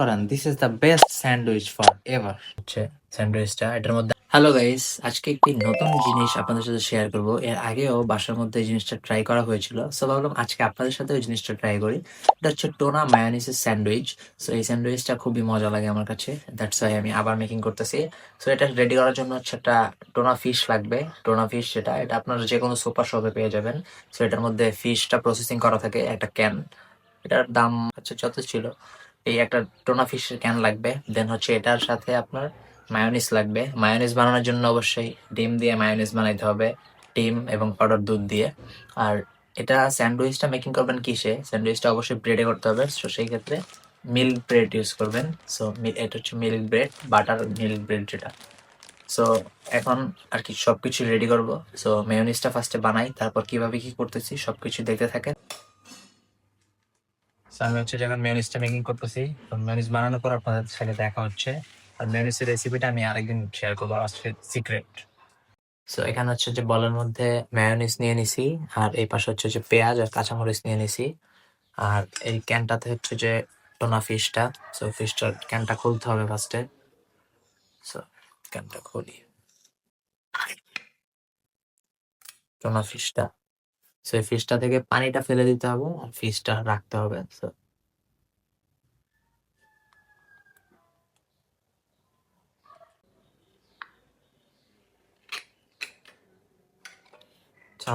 করেন this is the best sandwich for ever হচ্ছে স্যান্ডউইচটা এটার মধ্যে হ্যালো গাইস আজকে একটি নতুন জিনিস আপনাদের সাথে শেয়ার করব। এর আগেও বাসার মধ্যে জিনিসটা ট্রাই করা হয়েছিল। সো ভাবলাম আজকে আপনাদের সাথে ওই জিনিসটা ট্রাই করি। এটা হচ্ছে টোনা মায়োনিসের স্যান্ডউইচ সো এই স্যান্ডউইচটা খুবই মজা লাগে আমার কাছে। দ্যাটস ওয়াই আমি আবার মেকিং করতেছি। সো এটা রেডি করার জন্য হচ্ছে একটা টোনা ফিশ লাগবে। টোনা ফিশ যেটা, এটা আপনারা যে কোনো সুপার শপে পেয়ে যাবেন। সো এটার মধ্যে ফিশটা প্রসেসিং করা থাকে, একটা ক্যান এটার দাম হচ্ছে যত ছিল। এই একটা টোনা ফিশের ক্যান লাগবে। দেন হচ্ছে এটার সাথে আপনার মায়োনিস লাগবে। মায়োনিস বানানোর জন্য অবশ্যই ডিম দিয়ে মায়োনিস বানাইতে হবে। ডিম এবং পাউডার দুধ দিয়ে। আর এটা স্যান্ডউইচটা মেকিং করবেন কিসে? স্যান্ডউইচটা অবশ্যই ব্রেডে করতে হবে। সো সেই ক্ষেত্রে মিল্ক ব্রেড ইউজ করবেন। সো এটা হচ্ছে milk bread butter milk bread যেটা। সো এখন আর কি সবকিছু রেডি করব। সো মেয়োনিসটা ফার্স্টে বানাই। তারপর কীভাবে কি করতেছি সব কিছু দেখতে থাকেন। আমি হচ্ছে যখন মেয়োনিজটা মেকিং করতেছি, তো মেয়োনিজ বানানোর পর আপনাদের সাথে দেখা হচ্ছে। আর মেয়োনিজের রেসিপিটা আমি আরেকদিন শেয়ার করব সিক্রেট সো এখানে হচ্ছে যে বলের মধ্যে মেয়োনিজ নিয়ে নিছি, আর এই পাশে হচ্ছে যে পেঁয়াজ আর কাঁচামরিচ নিয়ে নিছি। আর এই ক্যানটাতে হচ্ছে যে টোনা ফিশটা সো ফিশটার ক্যানটা খুলতে হবে ফার্স্টে সো ক্যানটা খুলি। টোনা ফিশটা সো এই ফিশটা থেকে পানিটা ফেলে দিতে হবে ফিশটা রাখতে হবে সো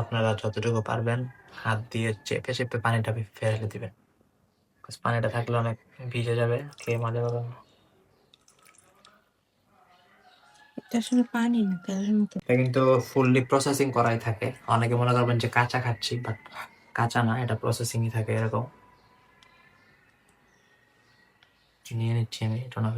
আপনারা যতটুকু পারবেন, হাত দিয়ে চেপে চেপে পানিটা ফেলে দিবেন পানিটা থাকলে অনেক ভিজে যাবে, খেয়ে মজা পাবেন না। আসলে পানি না তেলের এটা কিন্তু ফুললি প্রসেসিং করাই থাকে। অনেকে মনে করবেন যে কাঁচা খাচ্ছি বাট কাঁচা না, এটা প্রসেসিংই থাকে এরকম। নিয়ে নিচ্ছি আমি টোনা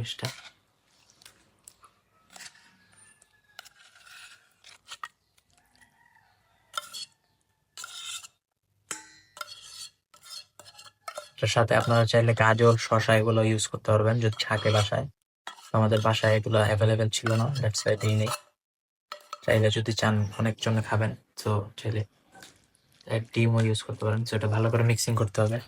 সাথে আপনারা চাইলে গাজর, শসা এগুলো ইউজ করতে পারবেন, যদি থাকে বাসায়। আমাদের বাসায় এগুলো অ্যাভেলেবেল ছিল না দ্যাটস ওয়াই নেই। চাইলে যদি চান অনেক জন্য খাবেন, তো চাইলে এক ডিমও ইউজ করতে পারেন, তো এটা ভালো করে মিক্সিং করতে হবে।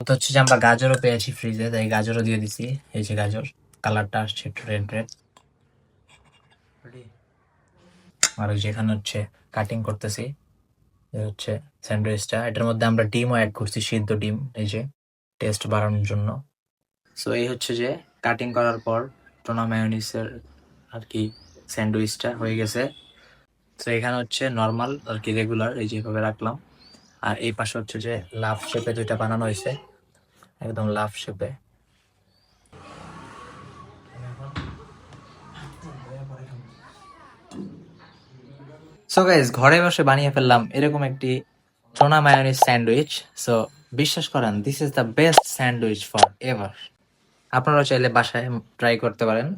তো হচ্ছে যে আমরা গাজরও পেয়েছি ফ্রিজে তাই গাজরও দিয়ে দিছি। এই যে গাজর কালারটা আসছে একটু রেড রেড আর যেখানে হচ্ছে কাটিং করতেছি হচ্ছে স্যান্ডউইচটা এটার মধ্যে আমরা ডিমও অ্যাড করছি, সিদ্ধ ডিম, এই যে টেস্ট বাড়ানোর জন্য। সো এই হচ্ছে যে কাটিং করার পর টোনা মায়োনিসের আর কি স্যান্ডউইচটা হয়ে গেছে। তো এখানে হচ্ছে নর্মাল আর কি রেগুলার এই যেভাবে রাখলাম। আর এই পাশে হচ্ছে যে লাভ শেপে দুইটা বানানো হয়েছে, একদম লাভ শেপে সো গাইজ ঘরে বসে বানিয়ে ফেললাম এরকম একটি টোনা মায়োনিজ স্যান্ডউইচ সো বিশ্বাস করেন this is the best sandwich for ever আপনারা চাইলে বাসায় ট্রাই করতে পারেন।